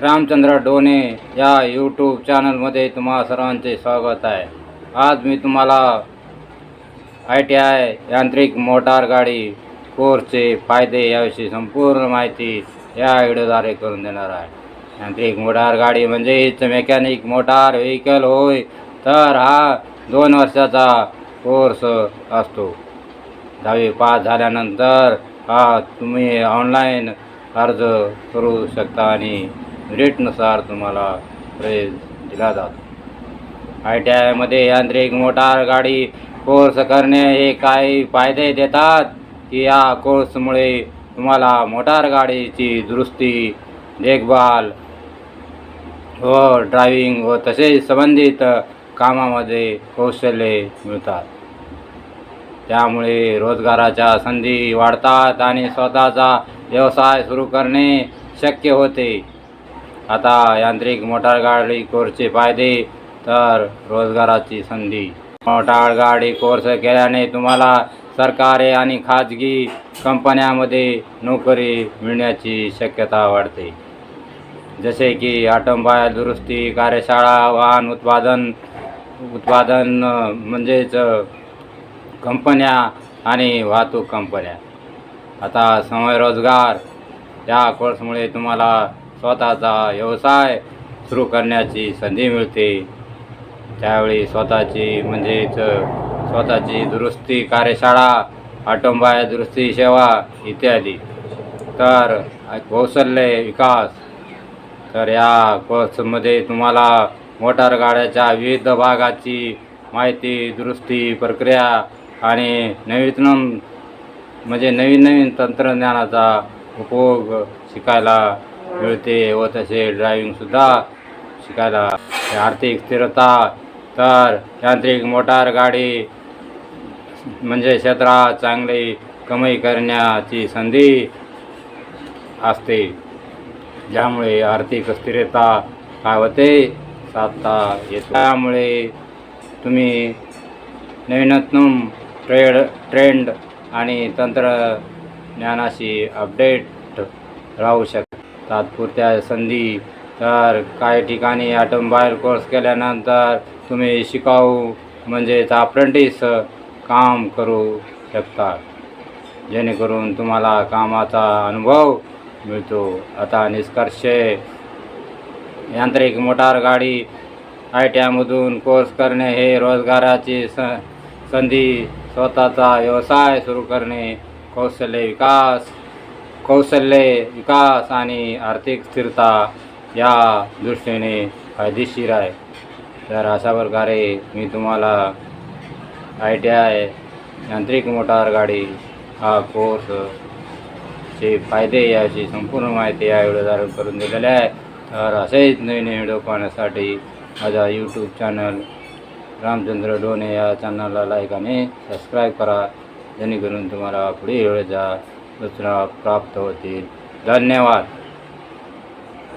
रामचंद्र डोने या यूट्यूब चॅनलमध्ये तुम्हा सर्वांचे स्वागत आहे. आज मी तुम्हाला आय टी आय यांत्रिक मोटार गाडी कोर्सचे फायदे याविषयी संपूर्ण माहिती या व्हिडिओद्वारे करून देणार आहे. यांत्रिक मोटार गाडी म्हणजेच मेकॅनिक मोटार व्हेकल होय तर हा दोन वर्षाचा कोर्स असतो. दहावी पास झाल्यानंतर हा तुम्ही ऑनलाईन अर्ज करू शकता आणि रेटनुसार तुम्हाला प्रेज दिला जातो. आय टी आयमध्ये यांत्रिक मोटार गाडी कोर्स करणे हे काही फायदे देतात की या कोर्समुळे तुम्हाला मोटार गाडीची दुरुस्ती देखभाल व ड्रायव्हिंग व तसेच संबंधित कामामध्ये कौशल्ये मिळतात. त्यामुळे रोजगाराच्या संधी वाढतात आणि स्वतःचा व्यवसाय सुरू करणे शक्य होते. आता यांत्रिक मोटार गाडी कोर्सचे फायदे तर रोजगाराची संधी. मोटार गाडी कोर्स केल्याने तुम्हाला सरकारी आणि खाजगी कंपन्यामध्ये नोकरी मिळण्याची शक्यता वाढते. जसे की ऑटोमोबाईल दुरुस्ती कार्यशाळा वाहन उत्पादन उत्पादन म्हणजेच कंपन्या आणि वाहतूक कंपन्या. आता समय रोजगार या कोर्समुळे तुम्हाला स्वतःचा व्यवसाय सुरू करण्याची संधी मिळते. त्यावेळी स्वतःची म्हणजेच स्वतःची दुरुस्ती कार्यशाळा ऑटोमोबाईल दुरुस्ती सेवा इत्यादी. तर कौशल्य विकास. तर या कोर्समध्ये तुम्हाला मोटार गाड्याच्या विविध भागाची माहिती दुरुस्ती प्रक्रिया आणि नवीन म्हणजे नवीन नवीन तंत्रज्ञानाचा उपयोग शिकायला मिळते व तसे ड्रायव्हिंगसुद्धा शिकायला आर्थिक स्थिरता तर यांत्रिक मोटार गाडी म्हणजे क्षेत्रात चांगली कमाई करण्याची संधी असते. ज्यामुळे आर्थिक स्थिरता काय होते साधता येतो. त्यामुळे तुम्ही नवीनतम ट्रेड ट्रेंड आणि तंत्रज्ञानाशी अपडेट राहू शकता. तात्पुरत्या संधी. तर काही ठिकाणी ऑटोमोबाईल कोर्स केल्यानंतर तुम्ही शिकाऊ म्हणजेच अप्रेंटिस काम करू शकता जेणेकरून तुम्हाला कामाचा अनुभव मिळतो. आता निष्कर्ष यांत्रिक मोटार गाडी आय टी आयमधून कोर्स करणे हे रोजगाराची स संधी स्वतःचा व्यवसाय सुरू करणे कौशल्य विकास कौशल्य विकास आणि आर्थिक स्थिरता या दृष्टीने फायदेशीर आहे. तर अशा प्रकारे मी तुम्हाला आय टी आय यांत्रिक मोटार गाडी हा कोर्स चे फायदे याची संपूर्ण माहिती या व्हिडिओद्वारे करून दिलेली आहे. तर असेच नवीन व्हिडिओ पाहण्यासाठी माझा यूट्यूब चॅनल रामचंद्र डोने या चॅनलला लाईक आणि सबस्क्राईब करा. जेणेकरून तुम्हाला पुढील वेळेचा सूचना प्राप्त होतील. धन्यवाद.